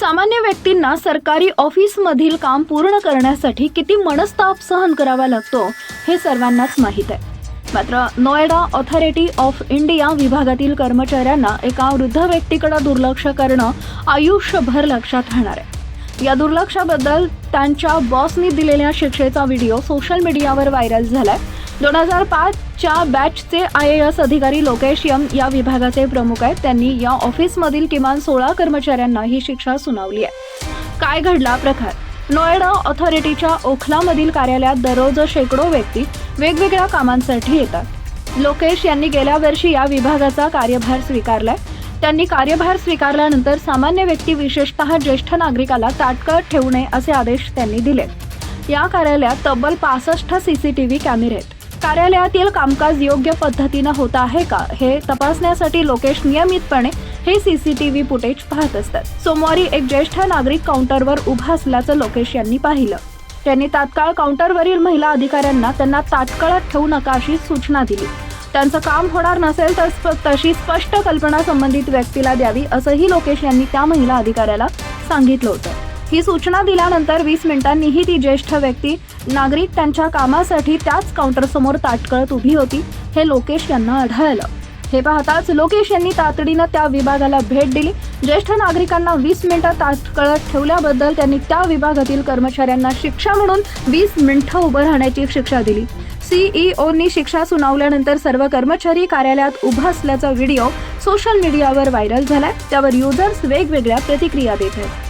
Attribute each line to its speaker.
Speaker 1: सामान्य व्यक्तींना सरकारी ऑफिसमधील काम पूर्ण करण्यासाठी किती मनस्ताप सहन करावा लागतो हे सर्वांनाच माहीत आहे. मात्र नोएडा ऑथॉरिटी ऑफ इंडिया विभागातील कर्मचाऱ्यांना एका वृद्ध व्यक्तीकडे दुर्लक्ष करणं आयुष्यभर लक्षात राहणार आहे. या दुर्लक्षाबद्दल त्यांच्या बॉसनी दिलेल्या शिक्षेचा व्हिडिओ सोशल मीडियावर व्हायरल झालाय. दोन हजार पाचच्या बॅचचे आय ए एस अधिकारी लोकेश यम या विभागाचे प्रमुख आहेत. त्यांनी या ऑफिसमधील किमान सोळा कर्मचाऱ्यांना ही शिक्षा सुनावली आहे. काय घडला प्रकार? नोएडा ऑथॉरिटीच्या ओखलामधील कार्यालयात दररोज शेकडो व्यक्ती वेगवेगळ्या कामांसाठी येतात. लोकेश यांनी गेल्या वर्षी या विभागाचा कार्यभार स्वीकारलाय. त्यांनी कार्यभार स्वीकारल्यानंतर सामान्य व्यक्ती विशेषतः ज्येष्ठ नागरिकाला ताटकळत ठेवू नये असे आदेश त्यांनी दिले या कार्यालयात तब्बल पासष्ट सीसीटीव्ही कॅमेरे आहेत. कार्यालयातील कामकाज योग्य पद्धतीनं होत आहे का हे तपासण्यासाठी लोकेश नियमितपणे हे सीसीटीव्ही फुटेज पाहत असतात. सोमवारी एक ज्येष्ठ नागरिक काउंटरवर उभा असल्याचं लोकेश यांनी पाहिलं. त्यांनी तात्काळ काउंटरवरील महिला अधिकाऱ्यांना त्यांना तात्काळात ठेवू नका अशी सूचना दिली. त्यांचं काम होणार नसेल तर स्प- तशी स्पष्ट कल्पना संबंधित व्यक्तीला द्यावी असंही लोकेश यांनी त्या महिला अधिकाऱ्याला सांगितलं होतं. ही सूचना दिल्यानंतर वीस मिनिटांनीही ती ज्येष्ठ व्यक्ती नागरिक त्यांच्या कामासाठी त्याच काउंटरसमोर ताटकळत उभी होती हे लोकेश यांना आढळलं. हे पाहताच लोकेश यांनी तातडीनं त्या विभागाला भेट दिली. ज्येष्ठ नागरिकांना वीस मिनिटं ताटकळत ठेवल्याबद्दल त्यांनी त्या विभागातील कर्मचाऱ्यांना शिक्षा म्हणून वीस मिनिटं उभं राहण्याची शिक्षा दिली. सीईओनी शिक्षा सुनावल्यानंतर सर्व कर्मचारी कार्यालयात उभा असल्याचा व्हिडिओ सोशल मीडियावर व्हायरल झालाय. त्यावर युजर्स वेगवेगळ्या प्रतिक्रिया देत आहेत.